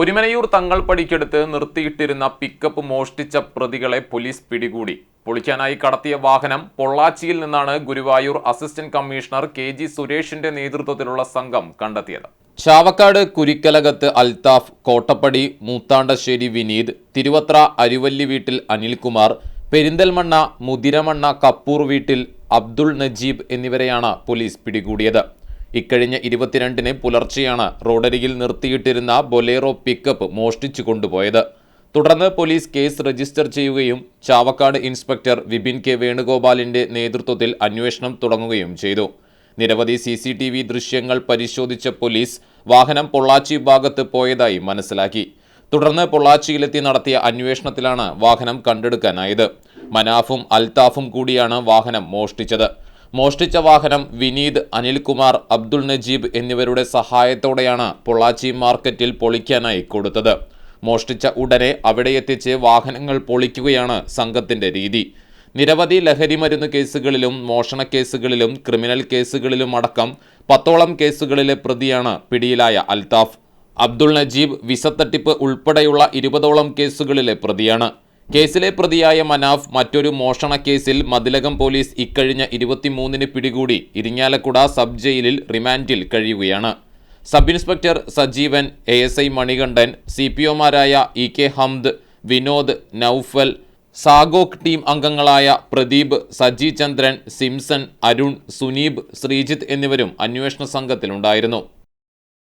ഒരുമനയൂർ തങ്ങൾ പടിക്കെടുത്ത് നിർത്തിയിട്ടിരുന്ന പിക്കപ്പ് മോഷ്ടിച്ച പ്രതികളെ പോലീസ് പിടികൂടി. പൊളിക്കാനായി കടത്തിയ വാഹനം പൊള്ളാച്ചിയിൽ നിന്നാണ് Guruvayur assistant commissioner K G സുരേഷിന്റെ നേതൃത്വത്തിലുള്ള സംഘം കണ്ടെത്തിയത്. ചാവക്കാട് കുരിക്കലകത്ത് അൽതാഫ് കോട്ടപ്പടി മൂത്താണ്ടശ്ശേരി വിനീത് തിരുവത്ര അരുവല്ലി വീട്ടിൽ അനിൽകുമാർ പെരിന്തൽമണ്ണ മുതിരമണ്ണ കപ്പൂർ വീട്ടിൽ അബ്ദുൾ നജീബ് എന്നിവരെയാണ് പോലീസ് പിടികൂടിയത്. ഇക്കഴിഞ്ഞ ഇരുപത്തിരണ്ടിന് പുലർച്ചെയാണ് റോഡരികിൽ നിർത്തിയിട്ടിരുന്ന ബൊലേറോ പിക്കപ്പ് മോഷ്ടിച്ചു കൊണ്ടുപോയത്. തുടർന്ന് പോലീസ് കേസ് രജിസ്റ്റർ ചെയ്യുകയും ചാവക്കാട് ഇൻസ്പെക്ടർ വിപിൻ കെ വേണുഗോപാലിന്റെ നേതൃത്വത്തിൽ അന്വേഷണം തുടങ്ങുകയും ചെയ്തു. നിരവധി സി സി ടി വി ദൃശ്യങ്ങൾ പരിശോധിച്ച പോലീസ് വാഹനം പൊള്ളാച്ചി ഭാഗത്ത് പോയതായി മനസ്സിലാക്കി. തുടർന്ന് പൊള്ളാച്ചിയിലെത്തി നടത്തിയ അന്വേഷണത്തിലാണ് വാഹനം കണ്ടെടുക്കാനായത്. മനാഫും അൽതാഫും കൂടിയാണ് വാഹനം മോഷ്ടിച്ചത്. മോഷ്ടിച്ച വാഹനം വിനീത് അനിൽകുമാർ അബ്ദുൾ നജീബ് എന്നിവരുടെ സഹായത്തോടെയാണ് പൊള്ളാച്ചി മാർക്കറ്റിൽ പൊളിക്കാനായി കൊടുത്തത്. മോഷ്ടിച്ച ഉടനെ അവിടെ എത്തിച്ച് വാഹനങ്ങൾ പൊളിക്കുകയാണ് സംഘത്തിന്റെ രീതി. നിരവധി ലഹരി മരുന്ന് കേസുകളിലും മോഷണ കേസുകളിലും ക്രിമിനൽ കേസുകളിലും അടക്കം പത്തോളം കേസുകളിലെ പ്രതിയാണ് പിടിയിലായ അൽതാഫ്. അബ്ദുൾ നജീബ് വിസത്തട്ടിപ്പ് ഉൾപ്പെടെയുള്ള ഇരുപതോളം കേസുകളിലെ പ്രതിയാണ്. കേസിലെ പ്രതിയായ മനാഫ് മറ്റൊരു മോഷണ കേസിൽ മതിലകം പോലീസ് ഇക്കഴിഞ്ഞ ഇരുപത്തിമൂന്നിന് പിടികൂടി ഇരിങ്ങാലക്കുട സബ് ജയിലിൽ റിമാൻഡിൽ കഴിയുകയാണ്. Sub inspector Sajeevan A S I Manikandan C P ഒമാരായ E K Hamd Vinod Noufal SAGOC team അംഗങ്ങളായ പ്രദീപ് സജി ചന്ദ്രൻ സിംസൺ അരുൺ സുനീബ് ശ്രീജിത്ത് എന്നിവരും അന്വേഷണ സംഘത്തിലുണ്ടായിരുന്നു.